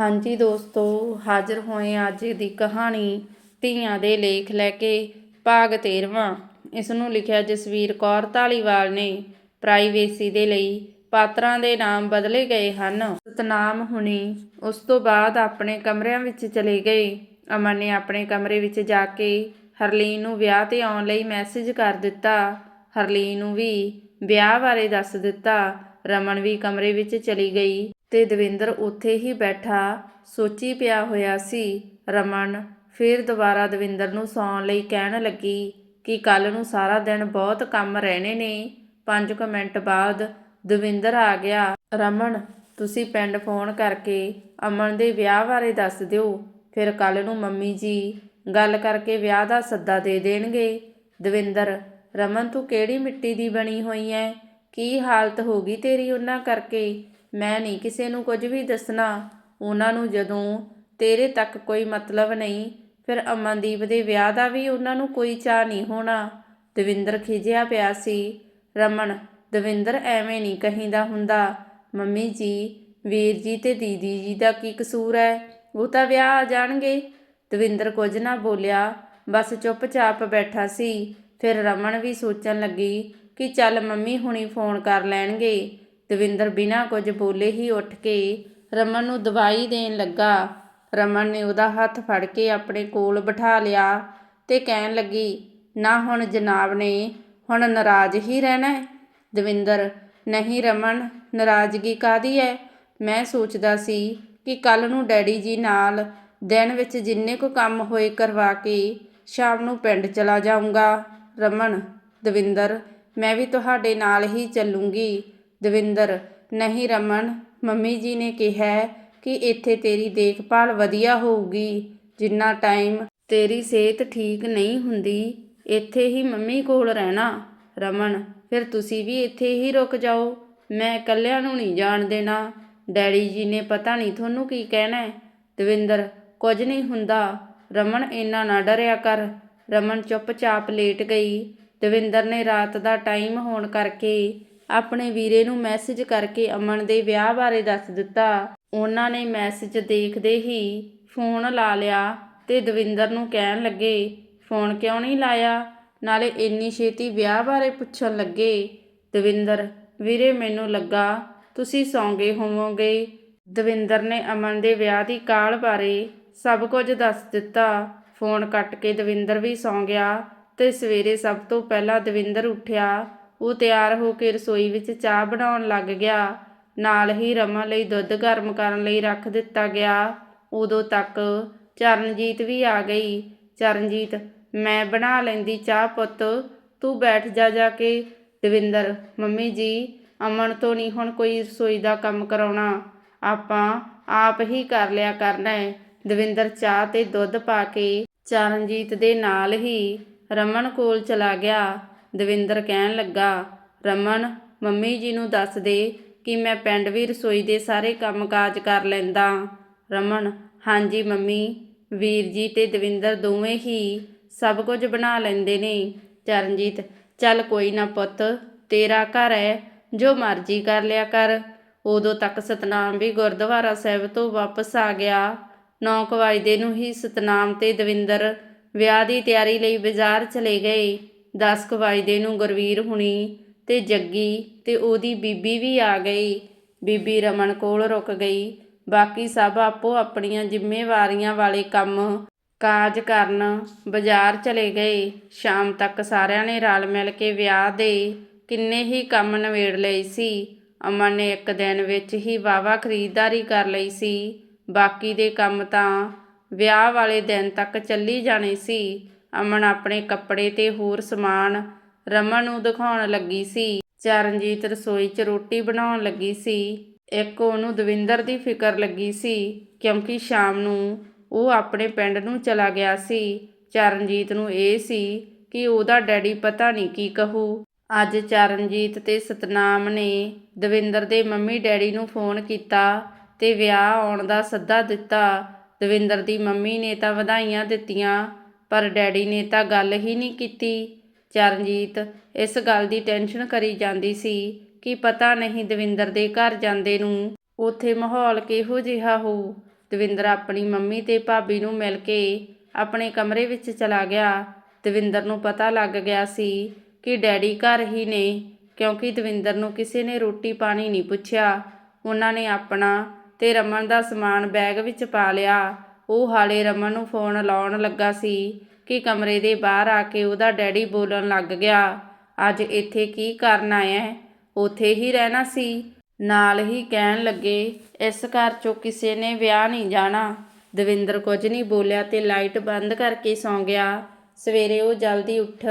ਹਾਂਜੀ ਦੋਸਤੋ, ਹਾਜ਼ਰ ਹੋਏ ਅੱਜ ਦੀ ਕਹਾਣੀ ਧੀਆਂ ਦੇ ਲੇਖ ਲੈ ਕੇ ਭਾਗ 13ਵਾਂ ਇਸ ਨੂੰ ਲਿਖਿਆ ਜਸਵੀਰ ਕੌਰ ਧਾਲੀਵਾਲ ਨੇ। ਪ੍ਰਾਈਵੇਸੀ ਦੇ ਲਈ ਪਾਤਰਾਂ ਦੇ ਨਾਮ ਬਦਲੇ ਗਏ ਹਨ। ਸਤਨਾਮ ਹੁਣੀ ਉਸ ਤੋਂ ਬਾਅਦ ਆਪਣੇ ਕਮਰਿਆਂ ਵਿੱਚ ਚਲੇ ਗਏ। ਅਮਨ ਨੇ ਆਪਣੇ ਕਮਰੇ ਵਿੱਚ ਜਾ ਕੇ ਹਰਲੀਨ ਨੂੰ ਵਿਆਹ ਤੇ ਆਉਣ ਲਈ ਮੈਸੇਜ ਕਰ ਦਿੱਤਾ। ਹਰਲੀਨ ਨੂੰ ਵੀ ਵਿਆਹ ਬਾਰੇ ਦੱਸ ਦਿੱਤਾ। ਰਮਨ ਵੀ ਕਮਰੇ ਵਿੱਚ ਚਲੀ ਗਈ ਤੇ ਦਵਿੰਦਰ ਉੱਥੇ ਹੀ ਬੈਠਾ ਸੋਚੀ ਪਿਆ ਹੋਇਆ ਸੀ। ਰਮਨ ਫਿਰ ਦੁਬਾਰਾ ਦਵਿੰਦਰ ਨੂੰ ਸੌਣ ਲਈ ਕਹਿਣ ਲੱਗੀ ਕਿ ਕੱਲ ਨੂੰ ਸਾਰਾ ਦਿਨ ਬਹੁਤ ਕੰਮ ਰਹਿਣੇ ਨੇ। 5 ਕੁ ਮਿੰਟ ਬਾਅਦ ਦਵਿੰਦਰ ਆ ਗਿਆ। ਰਮਨ, ਤੁਸੀਂ ਪਿੰਡ ਫੋਨ ਕਰਕੇ ਅਮਨ ਦੇ ਵਿਆਹ ਬਾਰੇ ਦੱਸ ਦਿਓ। ਫਿਰ ਕੱਲ ਨੂੰ ਮੰਮੀ ਜੀ ਗੱਲ ਕਰਕੇ ਵਿਆਹ ਦਾ ਸੱਦਾ ਦੇ ਦੇਣਗੇ। ਦਵਿੰਦਰ, ਰਮਨ ਤੂੰ ਕਿਹੜੀ ਮਿੱਟੀ ਦੀ ਬਣੀ ਹੋਈ ਐ? ਕੀ ਹਾਲਤ ਹੋ ਗਈ ਤੇਰੀ ਉਹਨਾਂ ਕਰਕੇ? ਮੈਂ ਨਹੀਂ ਕਿਸੇ ਨੂੰ ਕੁਝ ਵੀ ਦੱਸਣਾ। ਉਹਨਾਂ ਨੂੰ ਜਦੋਂ ਤੇਰੇ ਤੱਕ ਕੋਈ ਮਤਲਬ ਨਹੀਂ, ਫਿਰ ਅਮਨਦੀਪ ਦੇ ਵਿਆਹ ਦਾ ਵੀ ਉਹਨਾਂ ਨੂੰ ਕੋਈ ਚਾਹ ਨਹੀਂ ਹੋਣਾ। ਦਵਿੰਦਰ ਖਿਜਿਆ ਪਿਆ ਸੀ। ਰਮਨ, ਦਵਿੰਦਰ ਐਵੇਂ ਨਹੀਂ ਕਹੀਦਾ ਹੁੰਦਾ। ਮੰਮੀ ਜੀ, ਵੀਰ ਜੀ ਤੇ ਦੀਦੀ ਜੀ ਦਾ ਕੀ ਕਸੂਰ ਹੈ? ਉਹ ਤਾਂ ਵਿਆਹ ਆ ਜਾਣਗੇ। ਦਵਿੰਦਰ ਕੁਝ ਨਾ ਬੋਲਿਆ। ਬਸ ਚੁੱਪਚਾਪ ਬੈਠਾ ਸੀ। ਫਿਰ ਰਮਨ ਵੀ ਸੋਚਣ ਲੱਗੀ ਕਿ ਚੱਲ ਮੰਮੀ ਹੁਣੀ ਫੋਨ ਕਰ ਲੈਣਗੇ। ਦਵਿੰਦਰ ਬਿਨਾਂ ਕੁਝ ਬੋਲੇ ਹੀ ਉੱਠ ਕੇ ਰਮਨ ਨੂੰ ਦਵਾਈ ਦੇਣ ਲੱਗਾ। ਰਮਨ ਨੇ ਉਹਦਾ ਹੱਥ ਫੜ ਕੇ ਆਪਣੇ ਕੋਲ ਬਿਠਾ ਲਿਆ ਤੇ ਕਹਿਣ ਲੱਗੀ, ਨਾ ਹੁਣ ਜਨਾਬ ਨੇ ਹੁਣ ਨਾਰਾਜ਼ ਹੀ ਰਹਿਣਾ ਹੈ? ਦਵਿੰਦਰ, ਨਹੀਂ ਰਮਨ, ਨਾਰਾਜ਼ਗੀ ਕਾਦੀ ਹੈ? ਮੈਂ ਸੋਚਦਾ ਸੀ ਕਿ ਕੱਲ ਨੂੰ ਡੈਡੀ ਜੀ ਨਾਲ ਦਿਨ ਵਿੱਚ ਜਿੰਨੇ ਕੁ ਕੰਮ ਹੋਏ ਕਰਵਾ ਕੇ ਸ਼ਾਮ ਨੂੰ ਪਿੰਡ ਚਲਾ ਜਾਊਂਗਾ। ਰਮਨ, ਦਵਿੰਦਰ ਮੈਂ ਵੀ ਤੁਹਾਡੇ ਨਾਲ ਹੀ ਚੱਲੂੰਗੀ। ਦਵਿੰਦਰ, ਨਹੀਂ ਰਮਨ, ਮੰਮੀ ਜੀ ਨੇ ਕਿਹਾ ਕਿ ਇੱਥੇ ਤੇਰੀ ਦੇਖਭਾਲ ਵਧੀਆ ਹੋਊਗੀ। ਜਿੰਨਾ ਟਾਈਮ ਤੇਰੀ ਸਿਹਤ ਠੀਕ ਨਹੀਂ ਹੁੰਦੀ, ਇੱਥੇ ਹੀ ਮੰਮੀ ਕੋਲ ਰਹਿਣਾ। ਰਮਨ, ਫਿਰ ਤੁਸੀਂ ਵੀ ਇੱਥੇ ਹੀ ਰੁਕ ਜਾਓ। ਮੈਂ ਇਕੱਲਿਆਂ ਨੂੰ ਨਹੀਂ ਜਾਣ ਦੇਣਾ। ਡੈਡੀ ਜੀ ਨੇ ਪਤਾ ਨਹੀਂ ਤੁਹਾਨੂੰ ਕੀ ਕਹਿਣਾ ਦਵਿੰਦਰ, ਕੁਝ ਨਹੀਂ ਹੁੰਦਾ। ਰਮਨ ਇੰਨਾ ਨਾ ਡਰਿਆ ਕਰ। ਰਮਨ ਚੁੱਪਚਾਪ ਲੇਟ ਗਈ। ਦਵਿੰਦਰ ਨੇ ਰਾਤ ਦਾ ਟਾਈਮ ਹੋਣ ਕਰਕੇ ਆਪਣੇ ਵੀਰੇ ਨੂੰ ਮੈਸੇਜ ਕਰਕੇ ਅਮਨ ਦੇ ਵਿਆਹ ਬਾਰੇ ਦੱਸ ਦਿੱਤਾ। ਉਹਨਾਂ ਨੇ ਮੈਸੇਜ ਦੇਖਦੇ ਹੀ ਫੋਨ ਲਾ ਲਿਆ ਤੇ ਦਵਿੰਦਰ ਨੂੰ ਕਹਿਣ ਲੱਗੇ, ਫੋਨ ਕਿਉਂ ਨਹੀਂ ਲਾਇਆ? ਨਾਲੇ ਇੰਨੀ ਛੇਤੀ ਵਿਆਹ ਬਾਰੇ ਪੁੱਛਣ ਲੱਗੇ। ਦਵਿੰਦਰ, ਵੀਰੇ, ਮੈਨੂੰ ਲੱਗਾ ਤੁਸੀਂ ਸੌਂਗੇ ਹੋਵੋਗੇ। ਦਵਿੰਦਰ ਨੇ ਅਮਨ ਦੇ ਵਿਆਹ ਦੀ ਕਾਲ ਬਾਰੇ ਸਭ ਕੁਝ ਦੱਸ ਦਿੱਤਾ। ਫੋਨ ਕੱਟ ਕੇ ਦਵਿੰਦਰ ਵੀ ਸੌਂ ਗਿਆ। ਤੇ ਸਵੇਰੇ ਸਭ ਤੋਂ ਪਹਿਲਾਂ ਦਵਿੰਦਰ ਉੱਠਿਆ। ਉਹ ਤਿਆਰ ਹੋ ਕੇ ਰਸੋਈ ਵਿੱਚ ਚਾਹ ਬਣਾਉਣ ਲੱਗ ਗਿਆ। ਨਾਲ ਹੀ ਰਮਨ ਲਈ ਦੁੱਧ ਗਰਮ ਕਰਨ ਲਈ ਰੱਖ ਦਿੱਤਾ ਗਿਆ। ਉਦੋਂ ਤੱਕ ਚਰਨਜੀਤ ਵੀ ਆ ਗਈ। ਚਰਨਜੀਤ, ਮੈਂ ਬਣਾ ਲੈਂਦੀ ਚਾਹ ਪੁੱਤ। ਤੂੰ ਬੈਠ ਜਾ ਜਾ ਕੇ। ਦਵਿੰਦਰ, ਮੰਮੀ ਜੀ, ਅਮਨ ਤੋਂ ਨਹੀਂ ਹੁਣ ਕੋਈ ਰਸੋਈ ਦਾ ਕੰਮ ਕਰਾਉਣਾ। ਆਪਾਂ ਆਪ ਹੀ ਕਰ ਲਿਆ ਕਰਨਾ ਹੈ। ਦਵਿੰਦਰ ਚਾਹ ਤੇ ਦੁੱਧ ਪਾ ਕੇ ਚਰਨਜੀਤ ਦੇ ਨਾਲ ਹੀ ਰਮਨ ਕੋਲ ਚਲਾ ਗਿਆ। ਦਵਿੰਦਰ ਕਹਿਣ ਲੱਗਾ, ਰਮਨ, ਮੰਮੀ ਜੀ ਨੂੰ ਦੱਸ ਦੇ ਕਿ ਮੈਂ ਪਿੰਡ ਵੀ ਰਸੋਈ ਦੇ ਸਾਰੇ ਕੰਮਕਾਜ ਕਰ ਲੈਂਦਾ। ਰਮਨ, ਹਾਂਜੀ ਮੰਮੀ। ਵੀਰ ਜੀ ਤੇ ਦਵਿੰਦਰ ਦੋਵੇਂ ਹੀ ਸਭ ਕੁਝ ਬਣਾ ਲੈਂਦੇ ਨੇ। ਚਰਨਜੀਤ, ਚੱਲ ਕੋਈ ਨਾ ਪੁੱਤ, ਤੇਰਾ ਘਰ ਹੈ, ਜੋ ਮਰਜ਼ੀ ਕਰ ਲਿਆ ਕਰ। ਉਦੋਂ ਤੱਕ ਸਤਨਾਮ ਵੀ ਗੁਰਦੁਆਰਾ ਸਾਹਿਬ ਤੋਂ ਵਾਪਸ ਆ ਗਿਆ। 9 ਵਜੇ ਨੂੰ ਹੀ ਸਤਨਾਮ ਤੇ ਦਵਿੰਦਰ ਵਿਆਹ ਦੀ ਤਿਆਰੀ ਲਈ ਬਾਜ਼ਾਰ ਚਲੇ ਗਏ। 10 ਵਜੇ ਨੂੰ ਗੁਰਵੀਰ ਹੁਣੀ ਤੇ ਜੱਗੀ ਤੇ ਉਹਦੀ ਬੀਬੀ ਵੀ ਆ ਗਈ। ਬੀਬੀ ਰਮਨ ਕੋਲ ਰੁਕ ਗਈ। ਬਾਕੀ ਸਭ ਆਪੋ ਆਪਣੀਆਂ ਜ਼ਿੰਮੇਵਾਰੀਆਂ ਵਾਲੇ ਕੰਮ ਕਾਜ ਕਰਨ ਬਾਜ਼ਾਰ ਚਲੇ ਗਏ। ਸ਼ਾਮ ਤੱਕ ਸਾਰਿਆਂ ਨੇ ਰਲ ਮਿਲ ਕੇ ਵਿਆਹ ਦੇ ਕਿੰਨੇ ਹੀ ਕੰਮ ਨਵੇੜ ਲਏ ਸੀ। ਅਮਨ ਨੇ ਇੱਕ ਦਿਨ ਵਿੱਚ ਹੀ ਵਾਵਾ ਖਰੀਦਦਾਰੀ ਕਰ ਲਈ ਸੀ। ਬਾਕੀ ਦੇ ਕੰਮ ਤਾਂ ਵਿਆਹ ਵਾਲੇ ਦਿਨ ਤੱਕ ਚੱਲੀ ਜਾਣੇ ਸੀ। ਅਮਨ ਆਪਣੇ ਕੱਪੜੇ ਤੇ ਹੋਰ ਸਮਾਨ ਰਮਨ ਨੂੰ ਦਿਖਾਉਣ ਲੱਗੀ ਸੀ। ਚਰਨਜੀਤ ਰਸੋਈ 'ਚ ਰੋਟੀ ਬਣਾਉਣ ਲੱਗੀ ਸੀ। ਇੱਕ ਉਹਨੂੰ ਦਵਿੰਦਰ ਦੀ ਫਿਕਰ ਲੱਗੀ ਸੀ, ਕਿਉਂਕਿ ਸ਼ਾਮ ਨੂੰ ਉਹ ਆਪਣੇ ਪਿੰਡ ਨੂੰ ਚਲਾ ਗਿਆ ਸੀ। ਚਰਨਜੀਤ ਨੂੰ ਇਹ ਸੀ ਕਿ ਉਹਦਾ ਡੈਡੀ ਪਤਾ ਨਹੀਂ ਕੀ ਕਹੂ। ਅੱਜ ਚਰਨਜੀਤ ਤੇ ਸਤਨਾਮ ਨੇ ਦਵਿੰਦਰ ਦੇ ਮੰਮੀ ਡੈਡੀ ਨੂੰ ਫੋਨ ਕੀਤਾ ਤੇ ਵਿਆਹ ਆਉਣ ਦਾ ਸੱਦਾ ਦਿੱਤਾ। ਦਵਿੰਦਰ ਦੀ ਮੰਮੀ ਨੇ ਤਾਂ ਵਧਾਈਆਂ ਦਿੱਤੀਆਂ, ਪਰ ਡੈਡੀ ਨੇ ਤਾਂ ਗੱਲ ਹੀ ਨਹੀਂ ਕੀਤੀ। ਚਰਨਜੀਤ ਇਸ ਗੱਲ ਦੀ ਟੈਨਸ਼ਨ ਕਰੀ ਜਾਂਦੀ ਸੀ ਕਿ ਪਤਾ ਨਹੀਂ ਦਵਿੰਦਰ ਦੇ ਘਰ ਜਾਂਦੇ ਨੂੰ ਉੱਥੇ ਮਾਹੌਲ ਕਿਹੋ ਜਿਹਾ ਹੋ ਦਵਿੰਦਰ ਆਪਣੀ ਮੰਮੀ ਤੇ ਭਾਬੀ ਨੂੰ ਮਿਲ ਕੇ ਆਪਣੇ ਕਮਰੇ ਵਿੱਚ ਚਲਾ ਗਿਆ। ਦਵਿੰਦਰ ਨੂੰ ਪਤਾ ਲੱਗ ਗਿਆ ਸੀ ਕਿ ਡੈਡੀ ਘਰ ਹੀ ਨੇ, ਕਿਉਂਕਿ ਦਵਿੰਦਰ ਨੂੰ ਕਿਸੇ ਨੇ ਰੋਟੀ ਪਾਣੀ ਨਹੀਂ ਪੁੱਛਿਆ। ਉਹਨਾਂ ਨੇ ਆਪਣਾ ਤੇ ਰਮਨ ਦਾ ਸਮਾਨ ਬੈਗ ਵਿੱਚ ਪਾ ਲਿਆ। ਉਹ ਹਾਲੇ ਰਮਨ ਨੂੰ ਫੋਨ ਲਾਉਣ ਲੱਗਾ ਸੀ ਕਿ ਕਮਰੇ ਦੇ ਬਾਹਰ ਆ ਕੇ ਉਹਦਾ ਡੈਡੀ ਬੋਲਣ ਲੱਗ ਗਿਆ। ਅੱਜ ਇੱਥੇ ਕੀ ਕਰਨ ਆਇਆ ਹੈ? ਉੱਥੇ ਹੀ ਰਹਿਣਾ ਸੀ। ਨਾਲ ਹੀ ਕਹਿਣ ਲੱਗੇ, ਇਸ ਘਰ ਚੋਂ ਕਿਸੇ ਨੇ ਵਿਆਹ ਨਹੀਂ ਜਾਣਾ। ਦਵਿੰਦਰ ਕੁਝ ਨਹੀਂ ਬੋਲਿਆ ਤੇ ਲਾਈਟ ਬੰਦ ਕਰਕੇ ਸੌਂ ਗਿਆ। ਸਵੇਰੇ ਉਹ ਜਲਦੀ ਉੱਠ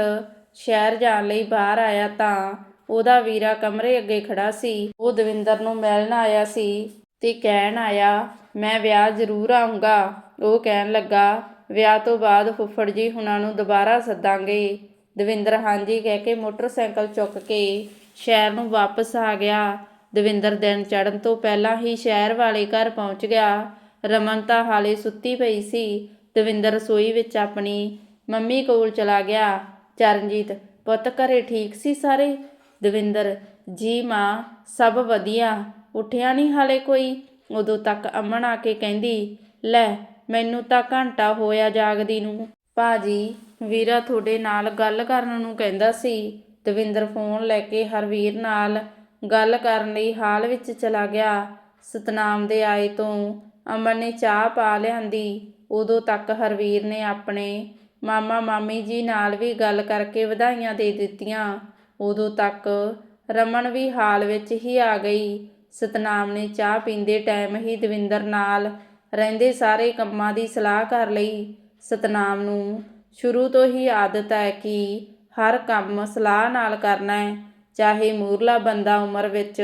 ਸ਼ਹਿਰ ਜਾਣ ਲਈ ਬਾਹਰ ਆਇਆ ਤਾਂ ਉਹਦਾ ਵੀਰਾ ਕਮਰੇ ਅੱਗੇ ਖੜਾ ਸੀ। ਉਹ ਦਵਿੰਦਰ ਨੂੰ ਮਿਲਣ ਆਇਆ ਸੀ। ਤੇ ਕਹਿਣ ਆਇਆ, ਮੈਂ ਵਿਆਹ ਜ਼ਰੂਰ ਆਉਂਗਾ ਉਹ ਕਹਿਣ ਲੱਗਾ, ਵਿਆਹ ਤੋਂ ਬਾਅਦ ਫੁੱਫੜ ਜੀ ਹੁਣਾਂ ਨੂੰ ਦੁਬਾਰਾ ਸੱਦਾਂਗੇ। ਦਵਿੰਦਰ ਹਾਂਜੀ ਕਹਿ ਕੇ ਮੋਟਰਸਾਈਕਲ ਚੁੱਕ ਕੇ ਸ਼ਹਿਰ ਨੂੰ ਵਾਪਸ ਆ ਗਿਆ। ਦਵਿੰਦਰ ਦਿਨ ਚੜਨ ਤੋਂ ਪਹਿਲਾਂ ਹੀ ਸ਼ਹਿਰ ਵਾਲੇ ਘਰ ਪਹੁੰਚ ਗਿਆ। ਰਮਨ ਤਾਂ ਹਾਲੇ ਸੁੱਤੀ ਪਈ ਸੀ। ਦਵਿੰਦਰ ਰਸੋਈ ਵਿੱਚ ਆਪਣੀ ਮੰਮੀ ਕੋਲ ਚਲਾ ਗਿਆ। ਚਰਨਜੀਤ, ਪੁੱਤ ਘਰੇ ਠੀਕ ਸੀ ਸਾਰੇ? ਦਵਿੰਦਰ, ਜੀ ਮਾਂ, ਸਭ ਵਧੀਆ। ਉੱਠਿਆ ਨਹੀਂ ਹਾਲੇ ਕੋਈ। ਉਦੋਂ ਤੱਕ ਅਮਨ ਆ ਕੇ ਕਹਿੰਦੀ, ਲੈ, ਮੈਨੂੰ ਤਾਂ ਘੰਟਾ ਹੋਇਆ ਜਾਗਦੀ ਨੂੰ। ਭਾਜੀ, ਵੀਰਾ ਤੁਹਾਡੇ ਨਾਲ ਗੱਲ ਕਰਨ ਨੂੰ ਕਹਿੰਦਾ ਸੀ। ਦਵਿੰਦਰ ਫੋਨ ਲੈ ਕੇ ਹਰਵੀਰ ਨਾਲ ਗੱਲ ਕਰਨ ਲਈ ਹਾਲ ਵਿੱਚ ਚਲਾ ਗਿਆ। ਸਤਨਾਮ ਦੇ ਆਏ ਤੋਂ ਅਮਨ ਨੇ ਚਾਹ ਪਾ ਲਿਆਂਦੀ। ਉਦੋਂ ਤੱਕ ਹਰਵੀਰ ਨੇ ਆਪਣੇ ਮਾਮਾ ਮਾਮੀ ਜੀ ਨਾਲ ਵੀ ਗੱਲ ਕਰਕੇ ਵਧਾਈਆਂ ਦੇ ਦਿੱਤੀਆਂ। ਉਦੋਂ ਤੱਕ ਰਮਨ ਵੀ ਹਾਲ ਵਿੱਚ ਹੀ ਆ ਗਈ। ਸਤਨਾਮ ਨੇ ਚਾਹ ਪੀਂਦੇ ਟਾਈਮ ਹੀ ਦਵਿੰਦਰ ਨਾਲ ਰਹਿੰਦੇ ਸਾਰੇ ਕੰਮਾਂ ਦੀ ਸਲਾਹ ਕਰ ਲਈ। ਸਤਨਾਮ ਨੂੰ ਸ਼ੁਰੂ ਤੋਂ ਹੀ ਆਦਤ ਹੈ ਕਿ ਹਰ ਕੰਮ ਸਲਾਹ ਨਾਲ ਕਰਨਾ ਹੈ। ਚਾਹੇ ਮੂਰਲਾ ਬੰਦਾ ਉਮਰ ਵਿੱਚ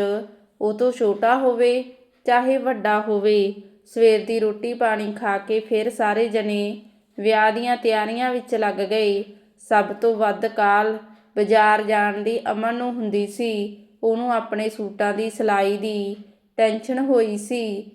ਉਹ ਤੋਂ ਛੋਟਾ ਹੋਵੇ, ਚਾਹੇ ਵੱਡਾ ਹੋਵੇ, ਸਵੇਰ ਦੀ ਰੋਟੀ ਪਾਣੀ ਖਾ ਕੇ ਫਿਰ ਸਾਰੇ ਜਣੇ ਵਿਆਹ ਦੀਆਂ ਤਿਆਰੀਆਂ ਵਿੱਚ ਲੱਗ ਗਏ। ਸਭ ਤੋਂ ਵੱਧ ਕਾਲ ਬਾਜ਼ਾਰ ਜਾਣ ਦੀ ਅਮਨ ਨੂੰ ਹੁੰਦੀ ਸੀ। ਉਹਨੂੰ ਆਪਣੇ ਸੂਟਾਂ ਦੀ ਸਿਲਾਈ ਦੀ ਟੈਨਸ਼ਨ ਹੋਈ ਸੀ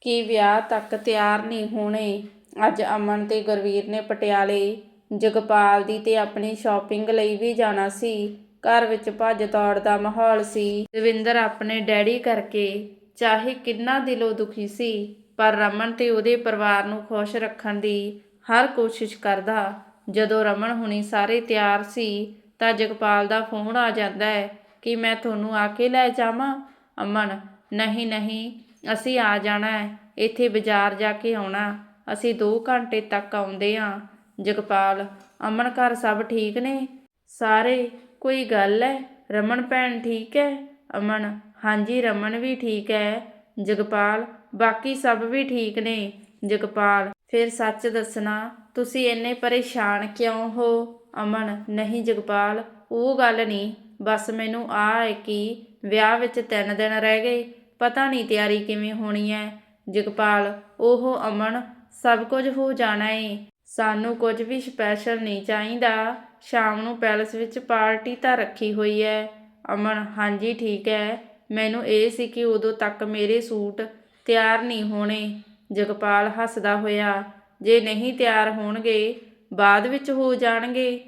ਕਿ ਵਿਆਹ ਤੱਕ ਤਿਆਰ ਨਹੀਂ ਹੋਣੇ। ਅੱਜ ਅਮਨ ਤੇ ਗੁਰਵੀਰ ਨੇ ਪਟਿਆਲੇ, ਜਗਪਾਲ ਦੀ ਤੇ ਆਪਣੀ ਸ਼ਾਪਿੰਗ ਲਈ ਵੀ ਜਾਣਾ ਸੀ। ਘਰ ਵਿੱਚ ਭੱਜ ਦੌੜ ਦਾ ਮਾਹੌਲ ਸੀ। ਦਵਿੰਦਰ ਆਪਣੇ ਡੈਡੀ ਕਰਕੇ ਚਾਹੇ ਕਿੰਨਾ ਦਿਲੋਂ ਦੁਖੀ ਸੀ, ਪਰ ਰਮਨ ਤੇ ਉਹਦੇ ਪਰਿਵਾਰ ਨੂੰ ਖੁਸ਼ ਰੱਖਣ ਦੀ ਹਰ ਕੋਸ਼ਿਸ਼ ਕਰਦਾ। ਜਦੋਂ ਰਮਨ ਹੁਣੀ ਸਾਰੇ ਤਿਆਰ ਸੀ, ਤਾਂ ਜਗਪਾਲ ਦਾ ਫੋਨ ਆ ਜਾਂਦਾ ਹੈ। ਕਿ ਮੈਂ ਤੁਹਾਨੂੰ ਆ ਕੇ ਲੈ ਜਾਵਾਂ? ਅਮਨ, ਨਹੀਂ ਨਹੀਂ, ਅਸੀਂ ਆ ਜਾਣਾ ਹੈ। ਇੱਥੇ ਬਾਜ਼ਾਰ ਜਾ ਕੇ ਆਉਣਾ। ਅਸੀਂ 2 ਘੰਟੇ ਤੱਕ ਆਉਂਦੇ ਹਾਂ। ਜਗਪਾਲ, ਅਮਨ ਘਰ ਸਭ ਠੀਕ ਨੇ? ਸਾਰੇ, ਕੋਈ ਗੱਲ ਹੈ? ਰਮਨ ਭੈਣ ਠੀਕ ਹੈ? ਅਮਨ, ਹਾਂਜੀ, ਰਮਨ ਵੀ ਠੀਕ ਹੈ। ਜਗਪਾਲ, ਬਾਕੀ ਸਭ ਵੀ ਠੀਕ ਨੇ? ਜਗਪਾਲ, ਫਿਰ ਸੱਚ ਦੱਸਣਾ, ਤੁਸੀਂ ਇੰਨੇ ਪਰੇਸ਼ਾਨ ਕਿਉਂ ਹੋ? ਅਮਨ, ਨਹੀਂ ਜਗਪਾਲ, ਉਹ ਗੱਲ ਨਹੀਂ। ਬਸ ਮੈਨੂੰ ਆ ਹੈ ਕਿ ਵਿਆਹ ਵਿੱਚ ਤਿੰਨ ਦਿਨ ਰਹਿ ਗਏ। ਪਤਾ ਨਹੀਂ ਤਿਆਰੀ ਕਿਵੇਂ ਹੋਣੀ ਹੈ ਜਗਪਾਲ, ਉਹ ਅਮਨ, ਸਭ ਕੁਝ ਹੋ ਜਾਣਾ ਏ। ਸਾਨੂੰ ਕੁਝ ਵੀ ਸਪੈਸ਼ਲ ਨਹੀਂ ਚਾਹੀਦਾ। ਸ਼ਾਮ ਨੂੰ ਪੈਲਸ ਵਿੱਚ ਪਾਰਟੀ ਤਾਂ ਰੱਖੀ ਹੋਈ ਹੈ ਅਮਨ, ਹਾਂਜੀ, ਠੀਕ ਹੈ ਮੈਨੂੰ ਇਹ ਸੀ ਕਿ ਉਦੋਂ ਤੱਕ ਮੇਰੇ ਸੂਟ ਤਿਆਰ ਨਹੀਂ ਹੋਣੇ। ਜਗਪਾਲ ਹੱਸਦਾ ਹੋਇਆ, ਜੇ ਨਹੀਂ ਤਿਆਰ ਹੋਣਗੇ, ਬਾਅਦ ਵਿੱਚ ਹੋ ਜਾਣਗੇ।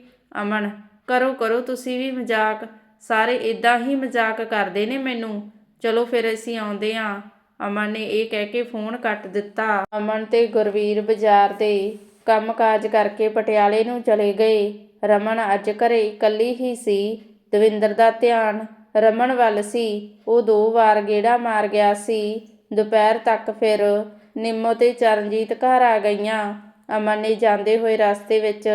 ਅਮਨ, ਕਰੋ ਕਰੋ, ਤੁਸੀਂ ਵੀ ਮਜ਼ਾਕ। ਸਾਰੇ ਇਦਾਂ ਹੀ ਮਜ਼ਾਕ ਕਰਦੇ ਨੇ ਮੈਨੂੰ। ਚਲੋ ਫਿਰ ਅਸੀਂ ਆਉਂਦੇ ਹਾਂ। ਅਮਨ ਨੇ ਇਹ ਕਹਿ ਕੇ ਫੋਨ ਕੱਟ ਦਿੱਤਾ। ਅਮਨ ਤੇ ਗੁਰਵੀਰ ਬਾਜ਼ਾਰ ਦੇ ਕੰਮਕਾਜ ਕਰਕੇ ਪਟਿਆਲੇ ਨੂੰ ਚਲੇ ਗਏ। ਰਮਨ ਅੱਜ ਘਰੇ ਇਕੱਲੀ ਹੀ ਸੀ। ਦਵਿੰਦਰ ਦਾ ਧਿਆਨ ਰਮਨ ਵੱਲ ਸੀ। ਉਹ ਦੋ ਵਾਰ ਗੇੜਾ ਮਾਰ ਗਿਆ ਸੀ। ਦੁਪਹਿਰ ਤੱਕ ਫਿਰ ਨਿੰਮੋ ਤੇ ਚਰਨਜੀਤ ਘਰ ਆ ਗਈਆਂ। ਅਮਨ ਨੇ ਜਾਂਦੇ ਹੋਏ ਰਸਤੇ ਵਿੱਚ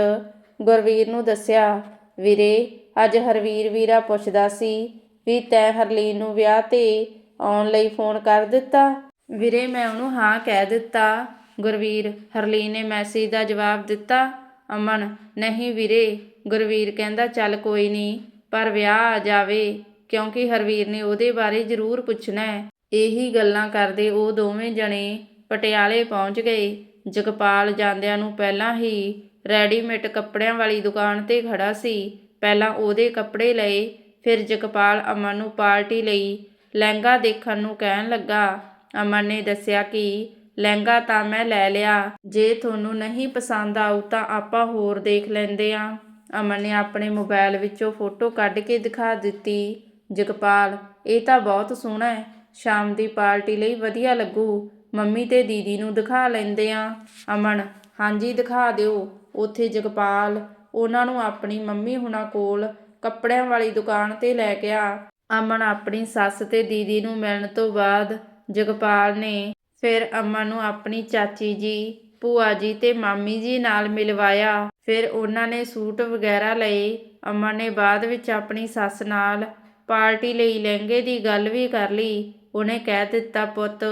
ਗੁਰਵੀਰ ਨੂੰ ਦੱਸਿਆ, ਵੀਰੇ ਅੱਜ ਹਰਵੀਰ ਵੀਰਾ ਪੁੱਛਦਾ ਸੀ ਵੀ ਤੈਂ ਹਰਲੀਨ ਨੂੰ ਵਿਆਹ ਤੇ ਆਉਣ ਲਈ ਫੋਨ ਕਰ ਦਿੱਤਾ? ਵੀਰੇ, ਮੈਂ ਉਹਨੂੰ ਹਾਂ ਕਹਿ ਦਿੱਤਾ। ਗੁਰਵੀਰ, ਹਰਲੀਨ ਨੇ ਮੈਸੇਜ ਦਾ ਜਵਾਬ ਦਿੱਤਾ, ਅਮਨ, ਨਹੀਂ ਵੀਰੇ, ਗੁਰਵੀਰ ਕਹਿੰਦਾ ਚੱਲ ਕੋਈ ਨਹੀਂ, ਪਰ ਵਿਆਹ ਆ ਜਾਵੇ, ਕਿਉਂਕਿ ਹਰਵੀਰ ਨੇ ਉਹਦੇ ਬਾਰੇ ਜ਼ਰੂਰ ਪੁੱਛਣਾ ਹੈ। ਇਹੀ ਗੱਲਾਂ ਕਰਦੇ ਉਹ ਦੋਵੇਂ ਜਣੇ ਪਟਿਆਲੇ ਪਹੁੰਚ ਗਏ। ਜਗਪਾਲ ਜਾਂਦਿਆਂ ਨੂੰ ਪਹਿਲਾਂ ਹੀ ਰੈਡੀਮੇਡ ਕੱਪੜਿਆਂ ਵਾਲੀ ਦੁਕਾਨ ਤੇ ਖੜਾ ਸੀ। ਪਹਿਲਾਂ ਉਹਦੇ ਕੱਪੜੇ ਲਏ, ਫਿਰ ਜਗਪਾਲ ਅਮਨ ਨੂੰ ਪਾਰਟੀ ਲਈ ਲਹਿੰਗਾ ਦੇਖਣ ਨੂੰ ਕਹਿਣ ਲੱਗਾ। ਅਮਨ ਨੇ ਦੱਸਿਆ ਕਿ ਲਹਿੰਗਾ ਤਾਂ ਮੈਂ ਲੈ ਲਿਆ, ਜੇ ਤੁਹਾਨੂੰ ਨਹੀਂ ਪਸੰਦ ਆਊ ਤਾਂ ਆਪਾਂ ਹੋਰ ਦੇਖ ਲੈਂਦੇ ਆਂ। ਅਮਨ ਨੇ ਆਪਣੇ ਮੋਬਾਈਲ ਵਿੱਚੋਂ ਫੋਟੋ ਕੱਢ ਕੇ ਦਿਖਾ ਦਿੱਤੀ। ਜਗਪਾਲ, ਇਹ ਤਾਂ ਬਹੁਤ ਸੋਹਣਾ ਹੈ, ਸ਼ਾਮ ਦੀ ਪਾਰਟੀ ਲਈ ਵਧੀਆ ਲੱਗੂ, ਮੰਮੀ ਤੇ ਦੀਦੀ ਨੂੰ ਦਿਖਾ ਲੈਂਦੇ ਆ। ਅਮਨ, ਹਾਂਜੀ ਦਿਖਾ ਦਿਓ, ਉੱਥੇ ਜਗਪਾਲ ਉਹਨਾਂ ਨੂੰ ਆਪਣੀ ਮੰਮੀ ਹੁਣਾਂ ਕੋਲ ਕੱਪੜਿਆਂ ਵਾਲੀ ਦੁਕਾਨ ਤੇ ਲੈ ਗਿਆ ਅਮਨ ਆਪਣੀ ਸੱਸ ਤੇ ਦੀਦੀ ਨੂੰ ਮਿਲਣ ਤੋਂ ਬਾਅਦ ਜਗਪਾਲ ਨੇ ਫਿਰ ਅਮਨ ਨੂੰ ਆਪਣੀ ਚਾਚੀ ਜੀ, ਭੂਆ ਜੀ ਤੇ ਮਾਮੀ ਜੀ ਨਾਲ ਮਿਲਵਾਇਆ। ਫਿਰ ਉਹਨਾਂ ਨੇ ਸੂਟ ਵਗੈਰਾ ਲਏ। ਅਮਨ ਨੇ ਬਾਅਦ ਵਿੱਚ ਆਪਣੀ ਸੱਸ ਨਾਲ ਪਾਰਟੀ ਲਈ ਲਹਿੰਗੇ ਦੀ ਗੱਲ ਵੀ ਕਰ ਲਈ। ਉਹਨੇ ਕਹਿ ਦਿੱਤਾ, ਪੁੱਤ,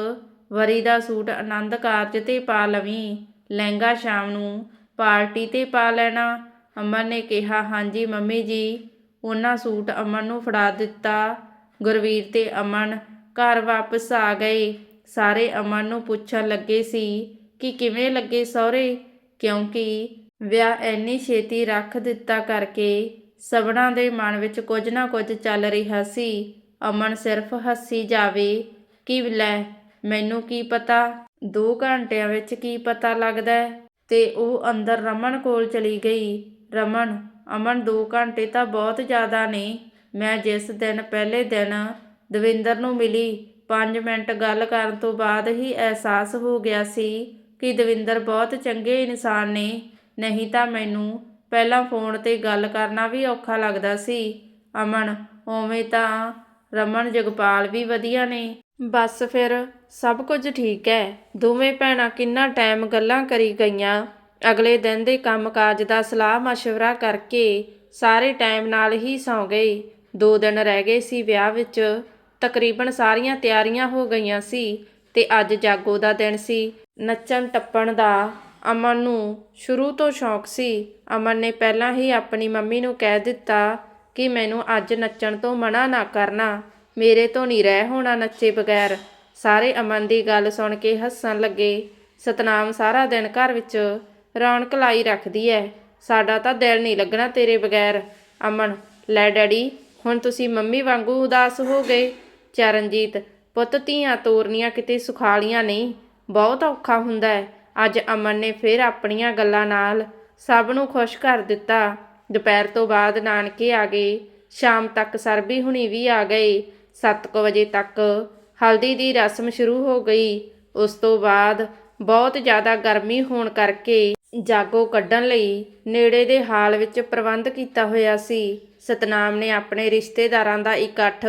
ਵਰੀ ਦਾ ਸੂਟ ਆਨੰਦ ਕਾਰਜ ਤੇ ਪਾ ਲਵੀਂ। ਲਹਿੰਗਾ ਸ਼ਾਮ ਨੂੰ ਪਾਰਟੀ ਤੇ ਪਾ ਲੈਣਾ। ਅਮਨ ਨੇ ਕਿਹਾ, ਹਾਂਜੀ ਮੰਮੀ ਜੀ। ਉਹਨਾਂ ਸੂਟ ਅਮਨ ਨੂੰ ਫੜਾ ਦਿੱਤਾ। ਗੁਰਵੀਰ ਤੇ ਅਮਨ ਘਰ ਵਾਪਸ ਆ ਗਏ। ਸਾਰੇ ਅਮਨ ਨੂੰ ਪੁੱਛਣ ਲੱਗੇ ਸੀ ਕਿ ਕਿਵੇਂ ਲੱਗੇ ਸਹੁਰੇ, ਕਿਉਂਕਿ ਵਿਆਹ ਇੰਨੀ ਛੇਤੀ ਰੱਖ ਦਿੱਤਾ ਕਰਕੇ ਸਭਨਾਂ ਦੇ ਮਨ ਵਿੱਚ ਕੁਝ ਨਾ ਕੁਝ ਚੱਲ ਰਿਹਾ ਸੀ। ਅਮਨ ਸਿਰਫ ਹੱਸੀ ਜਾਵੇ ਕਿ, ਲੈ, ਮੈਨੂੰ ਕੀ ਪਤਾ? 2 ਘੰਟਿਆਂ ਵਿੱਚ ਕੀ ਪਤਾ ਲੱਗਦਾ? ਹੈ? ਤੇ ਉਹ ਅੰਦਰ ਰਮਨ ਕੋਲ ਚਲੀ ਗਈ। ਰਮਨ, ਅਮਨ 2 ਘੰਟੇ ਤਾਂ ਬਹੁਤ ਜ਼ਿਆਦਾ ਨੇ। ਮੈਂ ਜਿਸ ਦਿਨ ਪਹਿਲੇ ਦਿਨ ਦਵਿੰਦਰ ਨੂੰ ਮਿਲੀ 5 ਮਿੰਟ ਗੱਲ ਕਰਨ ਤੋਂ ਬਾਅਦ ਹੀ ਅਹਿਸਾਸ ਹੋ ਗਿਆ ਸੀ ਕਿ ਦਵਿੰਦਰ ਬਹੁਤ ਚੰਗੇ ਇਨਸਾਨ ਨੇ। ਨਹੀਂ ਤਾਂ ਮੈਨੂੰ ਪਹਿਲਾਂ ਫੋਨ ਤੇ ਗੱਲ ਕਰਨਾ ਵੀ ਔਖਾ ਲੱਗਦਾ ਸੀ। ਅਮਨ, ਉਵੇਂ ਤਾਂ ਰਮਨ, ਜਗਪਾਲ ਵੀ ਵਧੀਆ ਨੇ। ਬਸ ਫਿਰ ਸਭ ਕੁਝ ਠੀਕ ਹੈ ਦੋਵੇਂ ਭੈਣਾਂ ਕਿੰਨਾ ਟਾਈਮ ਗੱਲਾਂ ਕਰੀ ਗਈਆਂ। ਅਗਲੇ ਦਿਨ ਦੇ ਕੰਮ ਕਾਜ ਦਾ ਸਲਾਹ مشਵਰਾ ਕਰਕੇ ਸਾਰੇ ਟਾਈਮ ਨਾਲ ਹੀ ਸੌਂ ਗਏ ਦੋ ਦਿਨ ਰਹਿ ਗਏ ਸੀ ਵਿਆਹ ਵਿੱਚ। ਤਕਰੀਬਨ ਸਾਰੀਆਂ ਤਿਆਰੀਆਂ ਹੋ ਗਈਆਂ ਸੀ ਤੇ ਅੱਜ ਜਾਗੋ ਦਾ ਦਿਨ ਸੀ। ਨੱਚਣ ਟੱਪਣ ਦਾ ਅਮਨ ਨੂੰ ਸ਼ੁਰੂ ਤੋਂ ਸ਼ੌਂਕ ਸੀ। ਅਮਨ ਨੇ ਪਹਿਲਾਂ ਹੀ ਆਪਣੀ ਮੰਮੀ ਨੂੰ ਕਹਿ ਦਿੱਤਾ ਕਿ ਮੈਨੂੰ ਅੱਜ ਨੱਚਣ ਤੋਂ ਮਨਾ ਨਾ ਕਰਨਾ, ਮੇਰੇ ਤੋਂ ਨਹੀਂ ਰਹਿ ਹੋਣਾ ਨੱਚੇ ਬਗੈਰ। ਸਾਰੇ ਅਮਨ ਦੀ ਗੱਲ ਸੁਣ ਕੇ ਹੱਸਣ ਲੱਗੇ। ਸਤਨਾਮ ਸਾਰਾ ਦਿਨ ਘਰ ਵਿੱਚ ਰੌਣਕ ਲਾਈ ਰੱਖਦੀ ਐ। ਸਾਡਾ ਤਾਂ ਦਿਲ ਨਹੀਂ ਲੱਗਣਾ ਤੇਰੇ ਬਗੈਰ। ਅਮਨ, ਲੈ ਡੈਡੀ, ਹੁਣ ਤੁਸੀਂ ਮੰਮੀ ਵਾਂਗੂ ਉਦਾਸ ਹੋ ਗਏ। ਚਰਨਜੀਤ, ਪੁੱਤ ਧੀਆਂ ਤੋਰਨੀਆਂ ਕਿਤੇ ਸੁਖਾਲੀਆਂ ਨਹੀਂ। ਬਹੁਤ ਔਖਾ ਹੁੰਦਾ ਹੈ ਅੱਜ ਅਮਨ ਨੇ ਫਿਰ ਆਪਣੀਆਂ ਗੱਲਾਂ ਨਾਲ ਸਭ ਨੂੰ ਖੁਸ਼ ਕਰ ਦਿੱਤਾ। ਦੁਪਹਿਰ ਤੋਂ ਬਾਅਦ ਨਾਨਕੇ ਆ ਗਏ। ਸ਼ਾਮ ਤੱਕ ਸਰਬੀ ਹੁਣੀ ਵੀ ਆ ਗਏ। 7:00 ਵਜੇ ਤੱਕ ਹਲਦੀ ਦੀ ਰਸਮ ਸ਼ੁਰੂ ਹੋ ਗਈ। ਉਸ ਤੋਂ ਬਾਅਦ ਬਹੁਤ ਜ਼ਿਆਦਾ ਗਰਮੀ ਹੋਣ ਕਰਕੇ ਜਾਗੋ ਕੱਢਣ ਲਈ ਨੇੜੇ ਦੇ ਹਾਲ ਵਿੱਚ ਪ੍ਰਬੰਧ ਕੀਤਾ ਹੋਇਆ ਸੀ। ਸਤਨਾਮ ਨੇ ਆਪਣੇ ਰਿਸ਼ਤੇਦਾਰਾਂ ਦਾ ਇਕੱਠ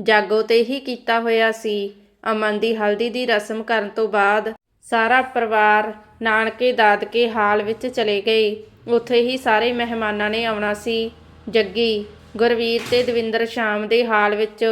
ਜਾਗੋ ਤੇ ਹੀ ਕੀਤਾ ਹੋਇਆ ਸੀ। ਅਮਨ ਦੀ ਹਲਦੀ ਦੀ ਰਸਮ ਕਰਨ ਤੋਂ ਬਾਅਦ ਸਾਰਾ ਪਰਿਵਾਰ ਨਾਨਕੇ ਦਾਦਕੇ ਹਾਲ ਵਿੱਚ ਚਲੇ ਗਏ। ਉੱਥੇ ਹੀ ਸਾਰੇ ਮਹਿਮਾਨਾਂ ਨੇ ਆਉਣਾ ਸੀ। ਜੱਗੀ, ਗੁਰਵੀਰ ਤੇ ਦਵਿੰਦਰ ਸ਼ਾਮ ਦੇ ਹਾਲ ਵਿੱਚ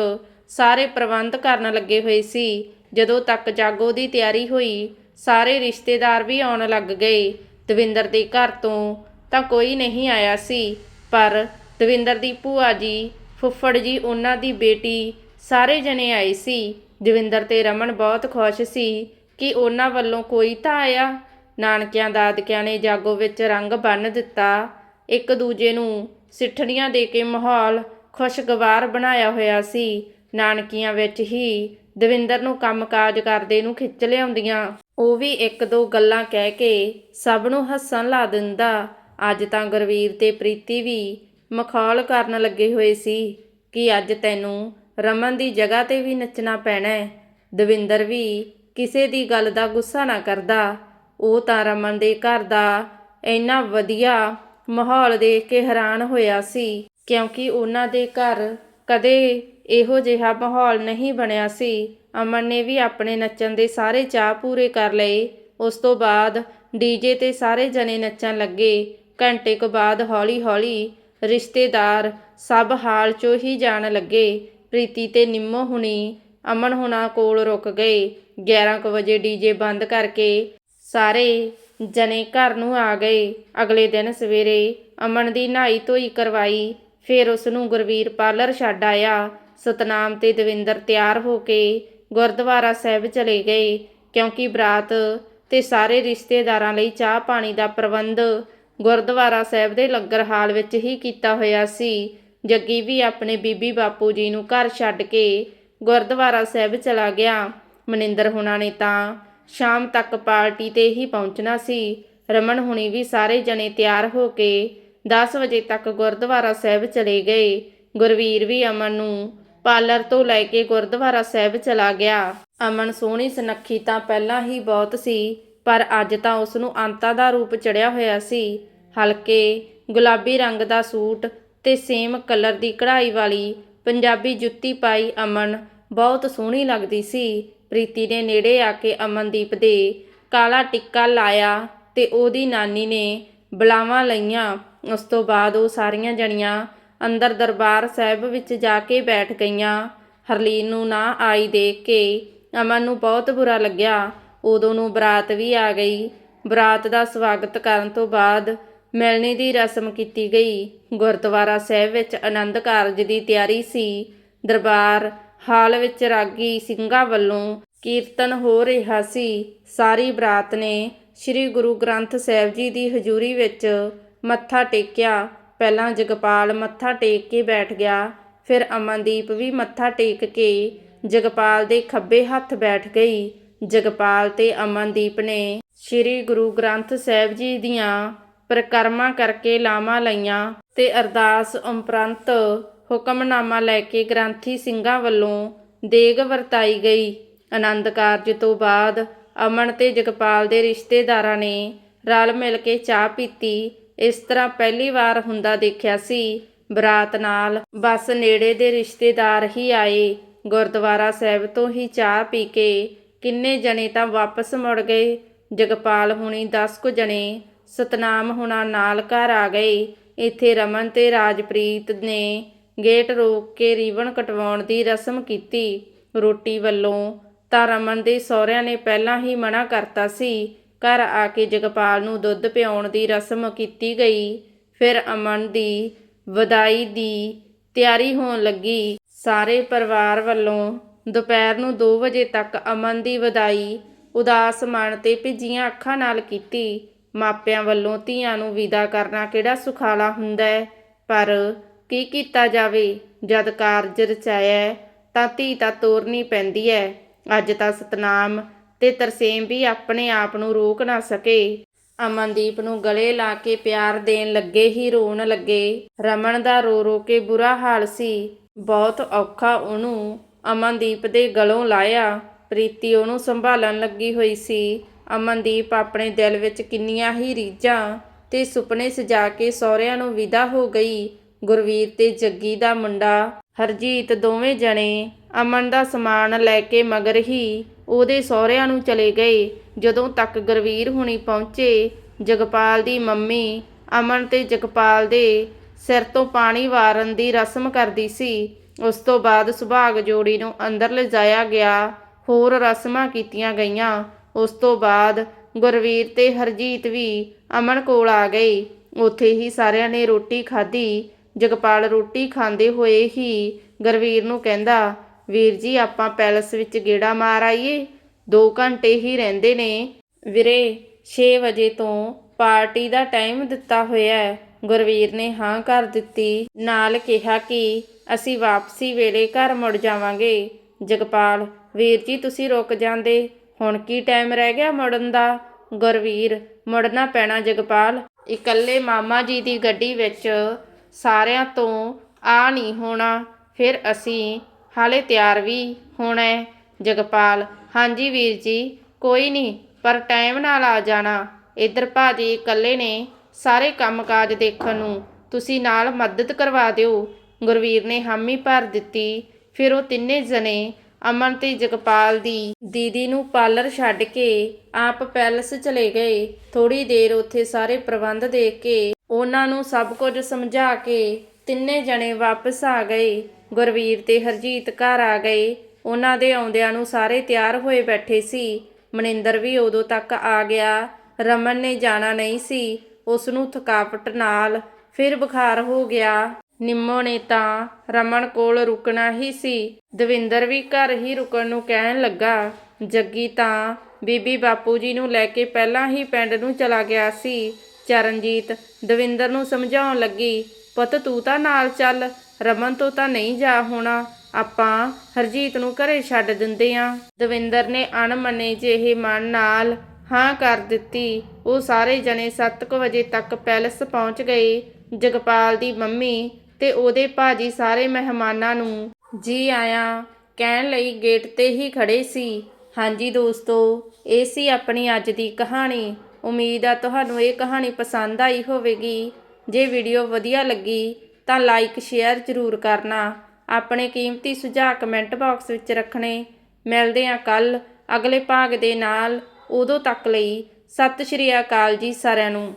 ਸਾਰੇ ਪ੍ਰਬੰਧ ਕਰਨ ਲੱਗੇ ਹੋਏ ਸੀ। ਜਦੋਂ ਤੱਕ ਜਾਗੋ ਦੀ ਤਿਆਰੀ ਹੋਈ, ਸਾਰੇ ਰਿਸ਼ਤੇਦਾਰ ਵੀ ਆਉਣ ਲੱਗ ਗਏ। ਦਵਿੰਦਰ ਦੇ ਘਰ ਤੋਂ ਤਾਂ ਕੋਈ ਨਹੀਂ ਆਇਆ ਸੀ, ਪਰ ਦਵਿੰਦਰ ਦੀ ਭੂਆ ਜੀ, ਫੁੱਫੜ ਜੀ ਉਹਨਾਂ ਦੀ ਬੇਟੀ ਸਾਰੇ ਜਣੇ ਆਏ ਸੀ। ਦਵਿੰਦਰ ਤੇ ਰਮਨ ਬਹੁਤ ਖੁਸ਼ ਸੀ ਕਿ ਉਹਨਾਂ ਵੱਲੋਂ ਕੋਈ ਤਾਂ ਆਇਆ। ਨਾਨਕਿਆਂ ਦਾਦਕਿਆਂ ਨੇ ਜਾਗੋ ਵਿੱਚ ਰੰਗ ਬੰਨ ਦਿੱਤਾ। ਇੱਕ ਦੂਜੇ ਨੂੰ ਸਿੱਠਣੀਆਂ ਦੇ ਕੇ ਮਾਹੌਲ ਖੁਸ਼ਗਵਾਰ ਬਣਾਇਆ ਹੋਇਆ ਸੀ। ਨਾਨਕੀਆਂ ਵਿੱਚ ਹੀ ਦਵਿੰਦਰ ਨੂੰ ਕੰਮਕਾਜ ਕਰਦੇ ਨੂੰ ਖਿੱਚ ਲਿਆਉਂਦੀਆਂ ਉਹ ਵੀ ਇੱਕ ਦੋ ਗੱਲਾਂ ਕਹਿ ਕੇ ਸਭ ਨੂੰ ਹੱਸਣ ਲਾ ਦਿੰਦਾ। ਅੱਜ ਤਾਂ ਗੁਰਵੀਰ ਤੇ ਪ੍ਰੀਤੀ ਵੀ ਮਖੌਲ ਕਰਨ ਲੱਗੇ ਹੋਏ ਸੀ ਕਿ ਅੱਜ ਤੈਨੂੰ ਰਮਨ ਦੀ ਜਗ੍ਹਾ ਤੇ ਵੀ ਨੱਚਣਾ ਪੈਣਾ ਹੈ। ਦਵਿੰਦਰ ਵੀ ਕਿਸੇ ਦੀ ਗੱਲ ਦਾ ਗੁੱਸਾ ਨਾ ਕਰਦਾ। ਉਹ ਤਾਂ ਰਮਨ ਦੇ ਘਰ ਦਾ ਇੰਨਾ ਵਧੀਆ ਮਾਹੌਲ ਦੇਖ ਕੇ ਹੈਰਾਨ ਹੋਇਆ ਸੀ ਕਿਉਂਕਿ ਉਹਨਾਂ ਦੇ ਘਰ ਕਦੇ ਇਹੋ ਜਿਹਾ ਮਾਹੌਲ ਨਹੀਂ ਬਣਿਆ ਸੀ। ਅਮਨ ਨੇ ਵੀ ਆਪਣੇ ਨੱਚਣ ਦੇ ਸਾਰੇ ਚਾਹ ਪੂਰੇ ਕਰ ਲਏ। ਉਸ ਤੋਂ ਬਾਅਦ ਡੀਜੇ ਤੇ ਸਾਰੇ ਜਣੇ ਨੱਚਣ ਲੱਗੇ। ਘੰਟੇ ਕੁ ਬਾਅਦ ਹੌਲੀ-ਹੌਲੀ ਰਿਸ਼ਤੇਦਾਰ ਸਭ ਹਾਲ ਚੋਂ ਹੀ ਜਾਣ ਲੱਗੇ। ਪ੍ਰੀਤੀ ਤੇ ਨਿੰਮੋ ਹੁਣੀ ਅਮਨ ਹੁਣਾ ਕੋਲ ਰੁਕ ਗਏ। 11 ਕੁ ਵਜੇ ਡੀਜੇ ਬੰਦ ਕਰਕੇ ਸਾਰੇ ਜਣੇ ਘਰ ਨੂੰ ਆ ਗਏ। ਅਗਲੇ ਦਿਨ ਸਵੇਰੇ ਅਮਨ ਦੀ ਨਹਾਈ ਧੋਈ ਕਰਵਾਈ। ਫਿਰ ਉਸ ਨੂੰ ਗੁਰਵੀਰ ਪਾਰਲਰ ਛੱਡ ਆਇਆ। ਸਤਨਾਮ ਤੇ ਦਵਿੰਦਰ ਤਿਆਰ ਹੋ ਕੇ ਗੁਰਦੁਆਰਾ ਸਾਹਿਬ ਚਲੇ ਗਏ, ਕਿਉਂਕਿ ਬਰਾਤ ਤੇ ਸਾਰੇ ਰਿਸ਼ਤੇਦਾਰਾਂ ਲਈ ਚਾਹ ਪਾਣੀ ਦਾ ਪ੍ਰਬੰਧ ਗੁਰਦੁਆਰਾ ਸਾਹਿਬ ਦੇ ਲੰਗਰ ਹਾਲ ਵਿੱਚ ਹੀ ਕੀਤਾ ਹੋਇਆ ਸੀ। ਜੱਗੀ ਵੀ ਆਪਣੇ ਬੀਬੀ ਬਾਪੂ ਜੀ ਨੂੰ ਘਰ ਛੱਡ ਕੇ ਗੁਰਦੁਆਰਾ ਸਾਹਿਬ ਚਲਾ ਗਿਆ। ਮਨਿੰਦਰ ਹੁਣਾਂ ਨੇ ਤਾਂ ਸ਼ਾਮ ਤੱਕ ਪਾਰਟੀ ਤੇ ਹੀ ਪਹੁੰਚਣਾ ਸੀ। ਰਮਨ ਹੁਣੀ ਵੀ ਸਾਰੇ ਜਣੇ ਤਿਆਰ ਹੋ ਕੇ 10 ਵਜੇ ਤੱਕ ਗੁਰਦੁਆਰਾ ਸਾਹਿਬ ਚਲੇ ਗਏ। ਗੁਰਵੀਰ ਵੀ ਅਮਨ ਨੂੰ ਪਾਰਲਰ ਤੋਂ ਲੈ ਕੇ ਗੁਰਦੁਆਰਾ ਸਾਹਿਬ ਚਲਾ ਗਿਆ। ਅਮਨ ਸੋਹਣੀ ਸੁਨੱਖੀ ਤਾਂ ਪਹਿਲਾਂ ਹੀ ਬਹੁਤ ਸੀ, ਪਰ ਅੱਜ ਤਾਂ ਉਸ ਨੂੰ ਅੰਤਾਂ ਦਾ ਰੂਪ ਚੜਿਆ ਹੋਇਆ ਸੀ। ਹਲਕੇ, ਗੁਲਾਬੀ ਰੰਗ ਦਾ ਸੂਟ ਤੇ ਸੇਮ ਕਲਰ ਦੀ ਕਢਾਈ ਵਾਲੀ ਪੰਜਾਬੀ ਜੁੱਤੀ ਪਾਈ ਅਮਨ ਬਹੁਤ ਸੋਹਣੀ ਲੱਗਦੀ ਸੀ। ਪ੍ਰੀਤੀ ਨੇ ਨੇੜੇ ਆ ਕੇ ਅਮਨਦੀਪ ਦੇ ਕਾਲਾ ਟਿੱਕਾ ਲਾਇਆ ਤੇ ਉਹਦੀ ਨਾਨੀ ਨੇ ਬਲਾਵਾਂ ਲਈਆਂ। ਉਸ ਤੋਂ ਬਾਅਦ ਉਹ ਸਾਰੀਆਂ ਜਣੀਆਂ ਅੰਦਰ ਦਰਬਾਰ ਸਾਹਿਬ ਵਿੱਚ ਜਾ ਕੇ ਬੈਠ ਗਈਆਂ। ਹਰਲੀਨ ਨੂੰ ਨਾ ਆਈ ਦੇਖ ਕੇ ਅਮਨ ਨੂੰ ਬਹੁਤ ਬੁਰਾ ਲੱਗਿਆ। ਉਦੋਂ ਨੂੰ ਬਰਾਤ ਵੀ ਆ ਗਈ। ਬਰਾਤ ਦਾ ਸਵਾਗਤ ਕਰਨ ਤੋਂ ਬਾਅਦ ਮਿਲਣੀ ਦੀ ਰਸਮ ਕੀਤੀ ਗਈ। ਗੁਰਦੁਆਰਾ ਸਾਹਿਬ ਵਿੱਚ ਆਨੰਦ ਕਾਰਜ ਦੀ ਤਿਆਰੀ ਸੀ। ਦਰਬਾਰ ਹਾਲ ਵਿੱਚ ਰਾਗੀ ਸਿੰਘਾਂ ਵੱਲੋਂ ਕੀਰਤਨ ਹੋ ਰਿਹਾ ਸੀ। ਸਾਰੀ ਬਰਾਤ ਨੇ ਸ੍ਰੀ ਗੁਰੂ ਗ੍ਰੰਥ ਸਾਹਿਬ ਜੀ ਦੀ ਹਜ਼ੂਰੀ ਵਿੱਚ ਮੱਥਾ ਟੇਕਿਆ। ਪਹਿਲਾਂ ਜਗਪਾਲ ਮੱਥਾ ਟੇਕ ਕੇ ਬੈਠ ਗਿਆ, ਫਿਰ ਅਮਨਦੀਪ ਵੀ ਮੱਥਾ ਟੇਕ ਕੇ ਜਗਪਾਲ ਦੇ ਖੱਬੇ ਹੱਥ ਬੈਠ ਗਈ। ਜਗਪਾਲ ਤੇ ਅਮਨਦੀਪ ਨੇ ਸ੍ਰੀ ਗੁਰੂ ਗ੍ਰੰਥ ਸਾਹਿਬ ਜੀ ਦੀਆਂ ਪ੍ਰਕਰਮਾਂ ਕਰਕੇ ਲਾਵਾਂ ਲਈਆਂ ਤੇ ਅਰਦਾਸ ਉਪਰੰਤ ਹੁਕਮਨਾਮਾ ਲੈ ਕੇ ਗ੍ਰੰਥੀ ਸਿੰਘਾਂ ਵੱਲੋਂ ਦੇਗ ਵਰਤਾਈ ਗਈ। ਆਨੰਦ ਕਾਰਜ ਤੋਂ ਬਾਅਦ ਅਮਨ ਤੇ ਜਗਪਾਲ ਦੇ ਰਿਸ਼ਤੇਦਾਰਾਂ ਨੇ ਰਲ ਮਿਲ ਕੇ ਚਾਹ ਪੀਤੀ ਇਸ ਤਰ੍ਹਾਂ ਪਹਿਲੀ ਵਾਰ ਹੁੰਦਾ ਦੇਖਿਆ ਸੀ। ਬਰਾਤ ਨਾਲ ਬਸ ਨੇੜੇ ਦੇ ਰਿਸ਼ਤੇਦਾਰ ਹੀ ਆਏ। ਗੁਰਦੁਆਰਾ ਸਾਹਿਬ ਤੋਂ ਹੀ ਚਾਹ ਪੀ ਕੇ ਕਿੰਨੇ ਜਣੇ ਤਾਂ ਵਾਪਸ ਮੁੜ ਗਏ। ਜਗਪਾਲ ਹੁਣੀ 10 ਕੁ ਜਣੇ ਸਤਨਾਮ ਹੁਣਾ ਨਾਲ ਘਰ ਆ ਗਏ। ਇੱਥੇ ਰਮਨ ਤੇ ਰਾਜਪ੍ਰੀਤ ਨੇ ਗੇਟ ਰੋਕ ਕੇ ਰੀਵਨ ਕਟਵਾਉਣ ਦੀ ਰਸਮ ਕੀਤੀ। ਰੋਟੀ ਵੱਲੋਂ ਤਾਂ ਰਮਨ ਦੇ ਸਹੁਰਿਆਂ ਨੇ ਪਹਿਲਾਂ ਹੀ ਮਨਾ ਕਰਤਾ ਸੀ ਘਰ ਆ ਕੇ ਜਗਪਾਲ ਨੂੰ ਦੁੱਧ ਪਿਆਉਣ ਦੀ ਰਸਮ ਕੀਤੀ ਗਈ। ਫਿਰ ਅਮਨ ਦੀ ਵਧਾਈ ਦੀ ਤਿਆਰੀ ਹੋਣ ਲੱਗੀ। ਸਾਰੇ ਪਰਿਵਾਰ ਵੱਲੋਂ ਦੁਪਹਿਰ ਨੂੰ 2 ਵਜੇ ਤੱਕ ਅਮਨ ਦੀ ਵਧਾਈ ਉਦਾਸ ਮਨ ਤੇ ਭਿੱਜੀਆਂ ਅੱਖਾਂ ਨਾਲ ਕੀਤੀ। ਮਾਪਿਆਂ ਵੱਲੋਂ ਧੀਆਂ ਨੂੰ ਵਿਦਾ ਕਰਨਾ ਕਿਹੜਾ ਸੁਖਾਲਾ ਹੁੰਦਾ ਹੈ? ਪਰ ਕੀ ਕੀਤਾ ਜਾਵੇ? ਜਦ ਕਾਰਜ ਰਚਾਇਆ ਤਾਂ ਧੀ ਤਾਂ ਤੋਰਨੀ ਪੈਂਦੀ ਹੈ। ਅੱਜ ਤਾਂ ਸਤਨਾਮ ਤੇ ਤਰਸੇਮ ਵੀ ਆਪਣੇ ਆਪ ਨੂੰ ਰੋਕ ਨਾ ਸਕੇ। ਅਮਨਦੀਪ ਨੂੰ ਗਲੇ ਲਾ ਕੇ ਪਿਆਰ ਦੇਣ ਲੱਗੇ ਹੀ ਰੋਣ ਲੱਗੇ। ਰਮਨ ਦਾ ਰੋ ਰੋ ਕੇ ਬੁਰਾ ਹਾਲ ਸੀ। ਬਹੁਤ ਔਖਾ ਉਹਨੂੰ ਅਮਨਦੀਪ ਦੇ ਗਲੋਂ ਲਾਇਆ। ਪ੍ਰੀਤੀ ਉਹਨੂੰ ਸੰਭਾਲਣ ਲੱਗੀ ਹੋਈ ਸੀ। ਅਮਨਦੀਪ ਆਪਣੇ ਦਿਲ ਵਿੱਚ ਕਿੰਨੀਆਂ ਹੀ ਰੀਝਾਂ ਤੇ ਸੁਪਨੇ ਸਜਾ ਕੇ ਸਹੁਰਿਆਂ ਨੂੰ ਵਿਦਾ ਹੋ ਗਈ। ਗੁਰਵੀਰ ਤੇ ਜੱਗੀ ਦਾ ਮੁੰਡਾ ਹਰਜੀਤ ਦੋਵੇਂ ਜਣੇ ਅਮਨ ਦਾ ਸਮਾਨ ਲੈ ਕੇ ਮਗਰ ਹੀ ਉਹਦੇ ਸਹੁਰਿਆਂ ਨੂੰ ਚਲੇ ਗਏ। ਜਦੋਂ ਤੱਕ ਗੁਰਵੀਰ ਹੁਣੀ ਪਹੁੰਚੇ, ਜਗਪਾਲ ਦੀ ਮੰਮੀ ਅਮਨ ਤੇ ਜਗਪਾਲ ਦੇ ਸਿਰ ਤੋਂ ਪਾਣੀ ਵਾਰਨ ਦੀ ਰਸਮ ਕਰਦੀ ਸੀ। ਉਸ ਤੋਂ ਬਾਅਦ ਸੁਭਾਗ ਜੋੜੀ ਨੂੰ ਅੰਦਰ ਲਿਜਾਇਆ ਗਿਆ। ਹੋਰ ਰਸਮਾਂ ਕੀਤੀਆਂ ਗਈਆਂ। ਉਸ ਤੋਂ ਬਾਅਦ ਗੁਰਵੀਰ ਤੇ ਹਰਜੀਤ ਵੀ ਅਮਨ ਕੋਲ ਆ ਗਏ। ਉੱਥੇ ਹੀ ਸਾਰਿਆਂ ਨੇ ਰੋਟੀ ਖਾਧੀ। ਜਗਪਾਲ ਰੋਟੀ ਖਾਂਦੇ ਹੋਏ ਹੀ ਗੁਰਵੀਰ ਨੂੰ ਕਹਿੰਦਾ ਵੀਰ ਜੀ, ਆਪਾਂ ਪੈਲਸ ਵਿੱਚ ਗੇੜਾ ਮਾਰ ਆਈਏ। 2 ਘੰਟੇ ਹੀ ਰਹਿੰਦੇ ਨੇ। ਵੀਰੇ 6 ਵਜੇ ਤੋਂ ਪਾਰਟੀ ਦਾ ਟਾਈਮ ਦਿੱਤਾ ਹੋਇਆ ਹੈ। ਗੁਰਵੀਰ ਨੇ ਹਾਂ ਕਰ ਦਿੱਤੀ। ਨਾਲ ਕਿਹਾ ਕਿ ਅਸੀਂ ਵਾਪਸੀ ਵੇਲੇ ਘਰ ਮੁੜ ਜਾਵਾਂਗੇ। ਜਗਪਾਲ, ਵੀਰ ਜੀ, ਤੁਸੀਂ ਰੁਕ ਜਾਂਦੇ। ਹੁਣ ਕੀ ਟਾਈਮ ਰਹਿ ਗਿਆ ਮੁੜਨ ਦਾ? ਗੁਰਵੀਰ, ਮੁੜਨਾ ਪੈਣਾ ਜਗਪਾਲ। ਇਕੱਲੇ ਮਾਮਾ ਜੀ ਦੀ ਗੱਡੀ ਵਿੱਚ ਸਾਰਿਆਂ ਤੋਂ ਆ ਨਹੀਂ ਹੋਣਾ। ਫਿਰ ਅਸੀਂ ਹਾਲੇ ਤਿਆਰ ਵੀ ਹੋਣਾ ਹੈ ਜਗਪਾਲ। ਹਾਂਜੀ ਵੀਰ ਜੀ, ਕੋਈ ਨਹੀਂ ਪਰ ਟਾਈਮ ਨਾਲ ਆ ਜਾਣਾ। ਇੱਧਰ ਭਾਜੀ ਇਕੱਲੇ ਨੇ ਸਾਰੇ ਕੰਮਕਾਜ ਦੇਖਣ ਨੂੰ। ਤੁਸੀਂ ਨਾਲ ਮਦਦ ਕਰਵਾ ਦਿਓ। ਗੁਰਵੀਰ ਨੇ ਹਾਮੀ ਭਰ ਦਿੱਤੀ। ਫਿਰ ਉਹ ਤਿੰਨੇ ਜਣੇ ਅਮਨ ਤੇ ਜਗਪਾਲ ਦੀ ਦੀਦੀ ਨੂੰ ਪਾਰਲਰ ਛੱਡ ਕੇ ਆਪ ਪੈਲਸ ਚਲੇ ਗਏ। ਥੋੜੀ ਦੇਰ ਉੱਥੇ ਸਾਰੇ ਪ੍ਰਬੰਧ ਦੇਖ ਕੇ ਉਹਨਾਂ ਨੂੰ ਸਭ ਕੁਝ ਸਮਝਾ ਕੇ ਤਿੰਨੇ ਜਣੇ ਵਾਪਸ ਆ ਗਏ। ਗੁਰਵੀਰ ਤੇ ਹਰਜੀਤ ਘਰ ਆ ਗਏ। ਉਹਨਾਂ ਦੇ ਆਉਂਦਿਆਂ ਨੂੰ ਸਾਰੇ ਤਿਆਰ ਹੋਏ ਬੈਠੇ ਸੀ। ਮਨਿੰਦਰ ਵੀ ਉਦੋਂ ਤੱਕ ਆ ਗਿਆ। ਰਮਨ ਨੇ ਜਾਣਾ ਨਹੀਂ ਸੀ। ਉਸ ਨੂੰ ਥਕਾਵਟ ਨਾਲ ਫਿਰ ਬੁਖਾਰ ਹੋ ਗਿਆ। ਨਿੰਮੋ ਨੇ ਤਾਂ ਰਮਨ ਕੋਲ ਰੁਕਣਾ ਹੀ ਸੀ। ਦਵਿੰਦਰ ਵੀ ਘਰ ਹੀ ਰੁਕਣ ਨੂੰ ਕਹਿਣ ਲੱਗਾ। ਜੱਗੀ ਤਾਂ ਬੀਬੀ ਬਾਪੂ ਜੀ ਨੂੰ ਲੈ ਕੇ ਪਹਿਲਾਂ ਹੀ ਪਿੰਡ ਨੂੰ ਚਲਾ ਗਿਆ ਸੀ। ਚਰਨਜੀਤ ਦਵਿੰਦਰ ਨੂੰ ਸਮਝਾਉਣ ਲੱਗੀ, ਪੁੱਤ ਤੂੰ ਤਾਂ ਨਾਲ ਚੱਲ। ਰਮਨ ਤੋਂ ਤਾਂ ਨਹੀਂ ਜਾ ਹੋਣਾ। ਆਪਾਂ ਹਰਜੀਤ ਨੂੰ ਘਰੇ ਛੱਡ ਦਿੰਦੇ ਆਂ। ਦਵਿੰਦਰ ਨੇ ਅਣਮਨੇ ਜਿਹੇ ਮਨ ਨਾਲ ਹਾਂ ਕਰ ਦਿੱਤੀ। ਉਹ ਸਾਰੇ ਜਣੇ 7:00 ਵਜੇ ਤੱਕ ਪੈਲਸ ਪਹੁੰਚ ਗਏ। ਜਗਪਾਲ ਦੀ ਮੰਮੀ ਤੇ ਉਹਦੇ ਭਾਜੀ ਸਾਰੇ ਮਹਿਮਾਨਾਂ ਨੂੰ, ਜੀ ਆਇਆਂ। ਕਹਿਣ ਲਈ ਗੇਟ ਤੇ ਹੀ ਖੜੇ ਸੀ। ਹਾਂਜੀ ਦੋਸਤੋ, ਇਹ ਸੀ ਆਪਣੀ ਅੱਜ ਦੀ ਕਹਾਣੀ। ਉਮੀਦ ਆ ਤੁਹਾਨੂੰ ਇਹ ਕਹਾਣੀ ਪਸੰਦ ਆਈ ਹੋਵੇਗੀ। ਜੇ ਵੀਡੀਓ ਵਧੀਆ ਲੱਗੀ ਤਾਂ ਲਾਈਕ ਸ਼ੇਅਰ ਜ਼ਰੂਰ ਕਰਨਾ। ਆਪਣੇ ਕੀਮਤੀ ਸੁਝਾਅ ਕਮੈਂਟ ਬਾਕਸ ਵਿੱਚ ਰੱਖਣੇ। ਮਿਲਦੇ ਹਾਂ ਕੱਲ ਅਗਲੇ ਭਾਗ ਦੇ ਨਾਲ। ਉਦੋਂ ਤੱਕ ਲਈ ਸਤਿ ਸ਼੍ਰੀ ਅਕਾਲ ਜੀ ਸਾਰਿਆਂ ਨੂੰ।